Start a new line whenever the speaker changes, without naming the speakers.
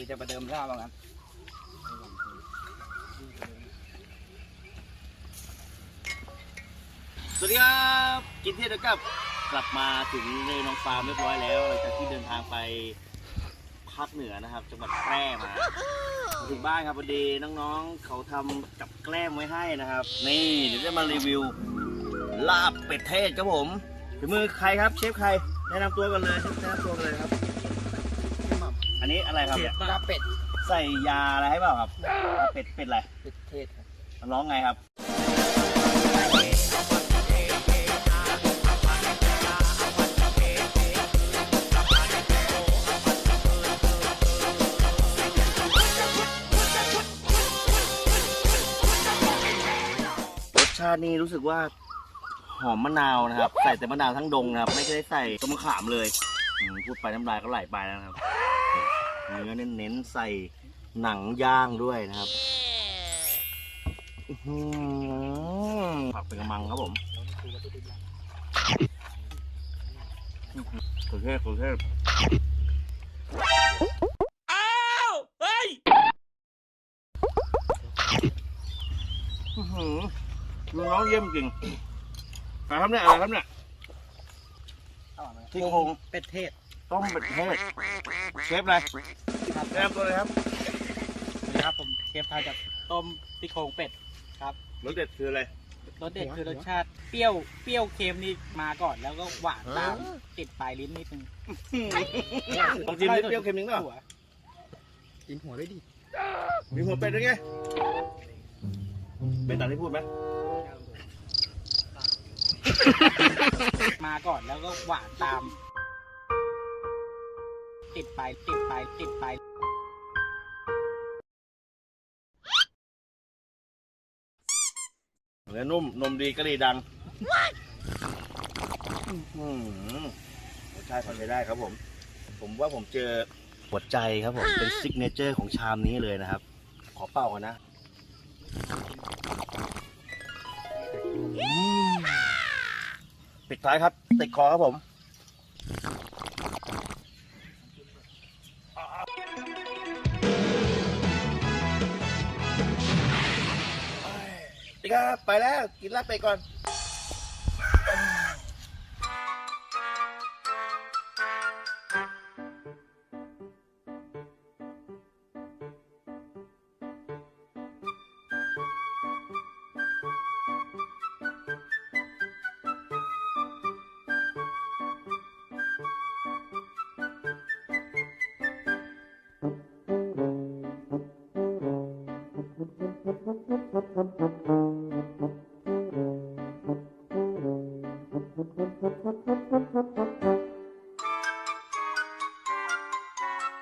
คือจะประเดิมท่าว่างั้น
สวัสดีครับกินเที่ยวเดียวกับกลับมาถึงในน้องฟาร์มเรียบร้อยแล้วหลังจากที่เดินทางไปภาคเหนือนะครับจังหวัดแพร่มามาถึงบ้านครับพอดีน้องๆเขาทำกับแกล้มไว้ให้นะครับ นี่เดี๋ยวจะมารีวิว ลาบเป็ดเทศครับผมฝีมือใครครับเชฟใครแนะนำตัวกันเลยแนะนำตัวกันเลยครับ อันนี้อะไรครับเนี่ย
ลาบเป็ด
ใส่ยาอะไรให้เปล่าครับลาบเป็ดเป็ดอะไร
เป็ดเทศครับ
ร้องไงครับรสชาตินี่รู้สึกว่าหอมมะนาวนะครับ ใส่แต่มะนาวทั้งดงนะครับ ไม่ได้ใส่ต้นมะขามเลยอืมพูดไปน้ำลายก็ไหลไปแล้วนะครับ เนื้อเน้นๆใส่หนังย่างด้วยนะครับอื้อหือผักเป็นกระมังครับผมสุดเทพสุดเทพอ้าวเฮ้ยอื้อหือน้องเยี่ยมจริงอะไรครับเนี่ยอะไรครับเนี่ยซี่โครง
เป็ดเทศ
ต้มเป็ดเทศเชฟอะไร
ครับ
แนะนำตัวเลยครับ
สวัสดีครับผมเชฟไทยจากต้มซี่โครงเป็ดครับ
รสเด็ดคืออะไร
รสเด็ดคือรสชาติเปรี้ยวเปรี้ยวเค็มนี่มาก่อนแล้วก็หวานตามติดปลายลิ้นนิดนึง
ลองชิมนิดเปรี้ยวเค็มนิดหน่อย
หัวกินหัวด้วยดิ
มีหัวเป็ดด้วยไงเป็นตามที่พูดไหม
มาก่อนแล้วก็หวานตาม ติดปลายติดปลายติดปลาย
เนื้อนุ่ม นมดีกะหรี่ดังอืมรสชาติพอใช้ได้ครับผม ผมว่าผมเจอหัวใจครับผม เป็นซิกเนเจอร์ของชามนี้เลยนะครับ ขอเป่ากันนะอืมปิดท้ายครับ ติดคอครับผม ครับ ไปแล้ว กินลาบไปก่อน
Thank you.